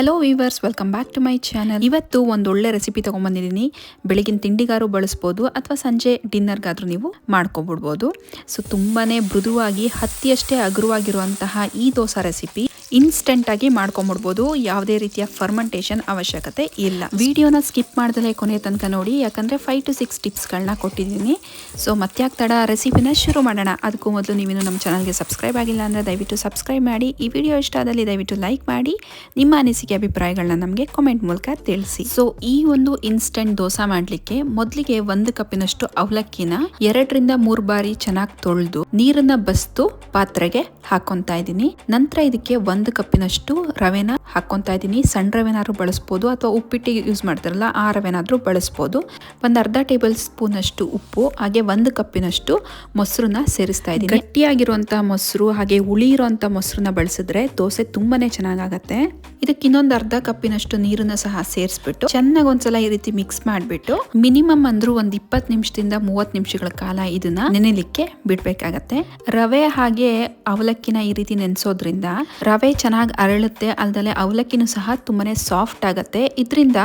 Hello viewers welcome back to my channel ಇವತ್ತು ಒಂದು ಒಳ್ಳೆ ರೆಸಿಪಿ ತೊಗೊಂಬಂದಿದ್ದೀನಿ. ಬೆಳಗಿನ ತಿಂಡಿಗಾರು ಬಳಸ್ಬೋದು ಅಥವಾ ಸಂಜೆ ಡಿನ್ನರ್ಗಾದರೂ ನೀವು ಮಾಡ್ಕೊಬಿಡ್ಬೋದು ಸೊ ತುಂಬಾ ಮೃದುವಾಗಿ, ಹತ್ತಿಯಷ್ಟೇ ಅಗುರವಾಗಿರುವಂತಹ ಈ ದೋಸಾ ರೆಸಿಪಿ ಇನ್ಸ್ಟೆಂಟ್ ಆಗಿ ಮಾಡ್ಕೊಂಬಿಡ್ಬೋದು. ಯಾವುದೇ ರೀತಿಯ ಫರ್ಮೆಂಟೇಷನ್ ಅವಶ್ಯಕತೆ ಇಲ್ಲ. ವಿಡಿಯೋನ ಸ್ಕಿಪ್ ಮಾಡ್ದಲೇ ಕೊನೆ ತನಕ ನೋಡಿ. ಯಾಕಂದರೆ ಫೈವ್ ಟು ಸಿಕ್ಸ್ ಟಿಪ್ಸ್ಗಳನ್ನ ಕೊಟ್ಟಿದ್ದೀನಿ. ಸೊ ಮತ್ತ್ಯಾಕೆ ತಡ ರೆಸಿಪಿನ ಶುರು ಮಾಡೋಣ. ಅದಕ್ಕೂ ಮೊದಲು ನೀವೇನು ನಮ್ಮ ಚಾನಲ್ಗೆ ಸಬ್ಸ್ಕ್ರೈಬ್ ಆಗಿಲ್ಲ ಅಂದರೆ ದಯವಿಟ್ಟು ಸಬ್ಸ್ಕ್ರೈಬ್ ಮಾಡಿ. ಈ ವಿಡಿಯೋ ಇಷ್ಟ ಆದಲ್ಲಿ ದಯವಿಟ್ಟು ಲೈಕ್ ಮಾಡಿ. ನಿಮ್ಮ ಅನಿಸಿಕೆ ಅಭಿಪ್ರಾಯಗಳನ್ನ ನಮಗೆ ಕಾಮೆಂಟ್ ಮೂಲಕ ತಿಳಿಸಿ. ಸೊ ಈ ಒಂದು ಇನ್ಸ್ಟೆಂಟ್ ದೋಸೆ ಮಾಡಲಿಕ್ಕೆ ಮೊದಲಿಗೆ ಒಂದು ಕಪ್ಪಿನಷ್ಟು ಅವಲಕ್ಕಿನ ಎರಡರಿಂದ ಮೂರು ಬಾರಿ ಚೆನ್ನಾಗಿ ತೊಳೆದು ನೀರನ್ನ ಬಸ್ತು ಪಾತ್ರೆಗೆ ಹಾಕೊತಾ ಇದ್ದೀನಿ. ನಂತರ ಇದಕ್ಕೆ ಒಂದು ಕಪ್ಪಿನಷ್ಟು ರವೆನ ಹಾಕೊತಾ ಇದ್ದೀನಿ. ಸಣ್ಣ ರವೆನಾದ್ರೂ ಬಳಸ್ಬೋದು ಅಥವಾ ಉಪ್ಪಿಟ್ಟಿಗೆ ಯೂಸ್ ಮಾಡ್ತಾರಲ್ಲ, ಆ ರವೆನಾದರೂ ಬಳಸ್ಬೋದು. ಒಂದು ಅರ್ಧ ಟೇಬಲ್ ಸ್ಪೂನ್ ಅಷ್ಟು ಉಪ್ಪು, ಹಾಗೆ ಒಂದು ಕಪ್ಪಿನಷ್ಟು ಮೊಸರನ್ನ ಸೇರಿಸ್ತಾ ಇದ್ದೀನಿ. ಗಟ್ಟಿಯಾಗಿರುವಂತಹ ಮೊಸರು, ಹಾಗೆ ಹುಳಿ ಇರುವಂತ ಮೊಸರನ್ನ ಬಳಸಿದ್ರೆ ದೋಸೆ ತುಂಬಾನೇ ಚೆನ್ನಾಗಾಗತ್ತೆ. ಇದಕ್ಕೆ ಇನ್ನೊಂದು ಅರ್ಧ ಕಪ್ಪಿನಷ್ಟು ನೀರನ್ನ ಸಹ ಸೇರಿಸ್ಬಿಟ್ಟು ಚೆನ್ನಾಗಿ ಒಂದ್ಸಲ ಈ ರೀತಿ ಮಿಕ್ಸ್ ಮಾಡಿಬಿಟ್ಟು ಮಿನಿಮಮ್ ಅಂದ್ರೂ ಒಂದ್ ಇಪ್ಪತ್ತು ನಿಮಿಷದಿಂದ ಮೂವತ್ತು ನಿಮಿಷಗಳ ಕಾಲ ಇದನ್ನ ನೆನೆಲಿಕ್ಕೆ ಬಿಡಬೇಕಾಗತ್ತೆ. ರವೆ ಹಾಗೆ ಅವಲಕ್ಕಿನ ಈ ರೀತಿ ನೆನೆಸೋದ್ರಿಂದ ರವೆ ಚೆನ್ನಾಗಿ ಅರಳುತ್ತೆ, ಅಲ್ದಲೆ ಅವಲಕ್ಕಿನೂ ಸಹ ತುಂಬಾನೇ ಸಾಫ್ಟ್ ಆಗುತ್ತೆ. ಇದರಿಂದ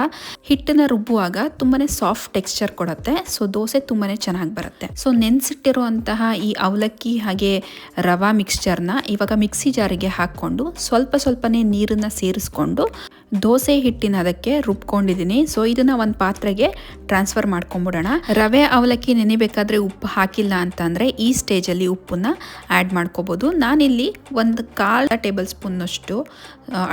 ಹಿಟ್ಟನ್ನ ರುಬ್ಬುವಾಗ ತುಂಬಾನೇ ಸಾಫ್ಟ್ ಟೆಕ್ಸ್ಚರ್ ಕೊಡುತ್ತೆ. ಸೊ ದೋಸೆ ತುಂಬಾನೇ ಚೆನ್ನಾಗಿ ಬರುತ್ತೆ. ಸೊ ನೆನೆಸಿಟ್ಟಿರುವಂತಹ ಈ ಅವಲಕ್ಕಿ ಹಾಗೆ ರವಾ ಮಿಕ್ಸ್ಚರ್ನ ಇವಾಗ ಮಿಕ್ಸಿ ಜಾರಿಗೆ ಹಾಕ್ಕೊಂಡು ಸ್ವಲ್ಪ ಸ್ವಲ್ಪನೇ ನೀರನ್ನ ಸೇರಿಸ್ಕೊಂಡು ದೋಸೆ ಹಿಟ್ಟಿನ ಅದಕ್ಕೆ ರುಬ್ಕೊಂಡಿದ್ದೀನಿ. ಸೊ ಇದನ್ನ ಒಂದು ಪಾತ್ರೆಗೆ ಟ್ರಾನ್ಸ್ಫರ್ ಮಾಡ್ಕೊಂಬಿಡೋಣ. ರವೆ, ಅವಲಕ್ಕಿ ನೆನೆಬೇಕಾದ್ರೆ ಉಪ್ಪು ಹಾಕಿಲ್ಲ ಅಂತಂದ್ರೆ ಈ ಸ್ಟೇಜಲ್ಲಿ ಉಪ್ಪನ್ನ ಆ್ಯಡ್ ಮಾಡ್ಕೋಬೋದು. ನಾನಿಲ್ಲಿ ಒಂದು ಕಾಲು ಟೇಬಲ್ ಸ್ಪೂನ್ನಷ್ಟು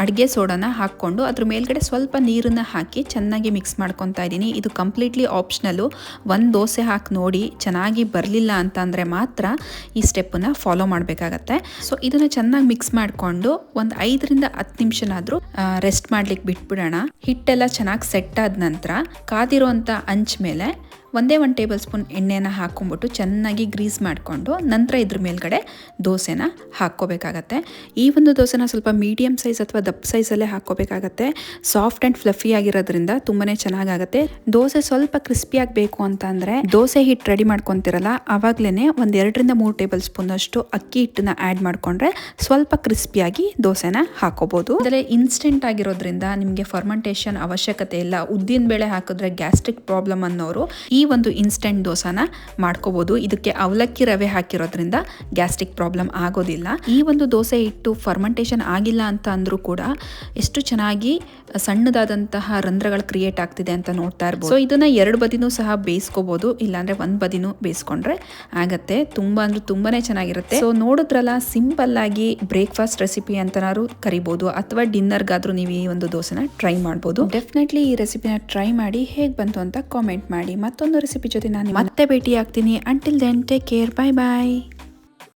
ಅಡುಗೆ ಸೋಡಾನ ಹಾಕ್ಕೊಂಡು ಅದ್ರ ಮೇಲ್ಗಡೆ ಸ್ವಲ್ಪ ನೀರನ್ನು ಹಾಕಿ ಚೆನ್ನಾಗಿ ಮಿಕ್ಸ್ ಮಾಡ್ಕೊತಾ ಇದ್ದೀನಿ. ಇದು ಕಂಪ್ಲೀಟ್ಲಿ ಆಪ್ಷನಲ್ಲು ಒಂದು ದೋಸೆ ಹಾಕಿ ನೋಡಿ ಚೆನ್ನಾಗಿ ಬರಲಿಲ್ಲ ಅಂತಂದರೆ ಮಾತ್ರ ಈ ಸ್ಟೆಪ್ಪನ್ನು ಫಾಲೋ ಮಾಡಬೇಕಾಗತ್ತೆ. ಸೊ ಇದನ್ನು ಚೆನ್ನಾಗಿ ಮಿಕ್ಸ್ ಮಾಡಿಕೊಂಡು ಒಂದು ಐದರಿಂದ ಹತ್ತು ನಿಮಿಷನಾದರೂ ರೆಸ್ಟ್ ಮಾಡ್ಲಿಕ್ಕೆ ಬಿಟ್ಬಿಡೋಣ. ಹಿಟ್ಟೆಲ್ಲ ಚೆನ್ನಾಗಿ ಸೆಟ್ ಆದ ನಂತರ ಕಾದಿರೋ ಅಂಚ್ ಮೇಲೆ ಒಂದೇ ಒಂದು ಟೇಬಲ್ ಸ್ಪೂನ್ ಎಣ್ಣೆನ ಹಾಕ್ಕೊಂಬಿಟ್ಟು ಚೆನ್ನಾಗಿ ಗ್ರೀಸ್ ಮಾಡಿಕೊಂಡು ನಂತರ ಇದ್ರ ಮೇಲ್ಗಡೆ ದೋಸೆನ ಹಾಕ್ಕೋಬೇಕಾಗತ್ತೆ. ಈ ಒಂದು ದೋಸೆನ ಸ್ವಲ್ಪ ಮೀಡಿಯಮ್ ಸೈಜ್ ಅಥವಾ ದಪ್ಪ ಸೈಜಲ್ಲೇ ಹಾಕ್ಕೋಬೇಕಾಗತ್ತೆ. ಸಾಫ್ಟ್ ಆ್ಯಂಡ್ ಫ್ಲಫಿ ಆಗಿರೋದ್ರಿಂದ ತುಂಬಾ ಚೆನ್ನಾಗಾಗುತ್ತೆ. ದೋಸೆ ಸ್ವಲ್ಪ ಕ್ರಿಸ್ಪಿ ಆಗಬೇಕು ಅಂತ ಅಂದರೆ ದೋಸೆ ಹಿಟ್ಟು ರೆಡಿ ಮಾಡ್ಕೊತಿರಲ್ಲ ಆವಾಗಲೇ ಒಂದು ಎರಡರಿಂದ ಮೂರು ಟೇಬಲ್ ಸ್ಪೂನ್ ಅಷ್ಟು ಅಕ್ಕಿ ಹಿಟ್ಟನ್ನ ಆ್ಯಡ್ ಮಾಡಿಕೊಂಡ್ರೆ ಸ್ವಲ್ಪ ಕ್ರಿಸ್ಪಿಯಾಗಿ ದೋಸೆನ ಹಾಕೋಬಹುದು ಅದರಲ್ಲಿ ಇನ್ಸ್ಟೆಂಟ್ ಆಗಿರೋದ್ರಿಂದ ನಿಮಗೆ ಫರ್ಮೆಂಟೇಷನ್ ಅವಶ್ಯಕತೆ ಇಲ್ಲ. ಉದ್ದಿನ ಬೇಳೆ ಹಾಕಿದ್ರೆ ಗ್ಯಾಸ್ಟ್ರಿಕ್ ಪ್ರಾಬ್ಲಮ್ ಅನ್ನೋರು ಈ ಒಂದು ಇನ್ಸ್ಟೆಂಟ್ ದೋಸಾನ ಮಾಡ್ಕೋಬಹುದು ಇದಕ್ಕೆ ಅವಲಕ್ಕಿ ರವೆ ಹಾಕಿರೋದ್ರಿಂದ ಗ್ಯಾಸ್ಟ್ರಿಕ್ ಪ್ರಾಬ್ಲಮ್ ಆಗೋದಿಲ್ಲ. ಈ ಒಂದು ದೋಸೆ ಇಟ್ಟು ಫರ್ಮೆಂಟೇಷನ್ ಆಗಿಲ್ಲ ಅಂತ ಅಂದ್ರೂ ಕೂಡ ಎಷ್ಟು ಚೆನ್ನಾಗಿ ಸಣ್ಣದಾದಂತಹ ರಂಧ್ರಗಳು ಕ್ರಿಯೇಟ್ ಆಗ್ತಿದೆ ಅಂತ ನೋಡ್ತಾ ಇರ್ಬೋದು. ಸೊ ಇದನ್ನ ಎರಡು ಬದಿನೂ ಸಹ ಬೇಯಿಸ್ಕೋಬಹುದು ಇಲ್ಲಾಂದ್ರೆ ಒಂದ್ ಬದಿನೂ ಬೇಯಿಸ್ಕೊಂಡ್ರೆ ಆಗತ್ತೆ. ತುಂಬಾ ಅಂದ್ರೆ ತುಂಬಾನೇ ಚೆನ್ನಾಗಿರುತ್ತೆ. ಸೊ ನೋಡಿದ್ರಲ್ಲ ಸಿಂಪಲ್ ಆಗಿ ಬ್ರೇಕ್ಫಾಸ್ಟ್ ರೆಸಿಪಿ ಅಂತನಾದ್ರು ಕರಿಬಹುದು ಅಥವಾ ಡಿನ್ನರ್ಗಾದ್ರೂ ನೀವು ಈ ಒಂದು ದೋಸೆನ ಟ್ರೈ ಮಾಡ್ಬೋದು. ಡೆಫಿನೆಟ್ಲಿ ಈ ರೆಸಿಪಿನ ಟ್ರೈ ಮಾಡಿ ಹೇಗೆ ಬಂತು ಅಂತ ಕಾಮೆಂಟ್ ಮಾಡಿ. ಮತ್ತೊಂದು ರೆಸಿಪಿ ಜೊತೆ ನಾನು ಮತ್ತೆ ಭೇಟಿ ಆಗ್ತೀನಿ until then take care bye bye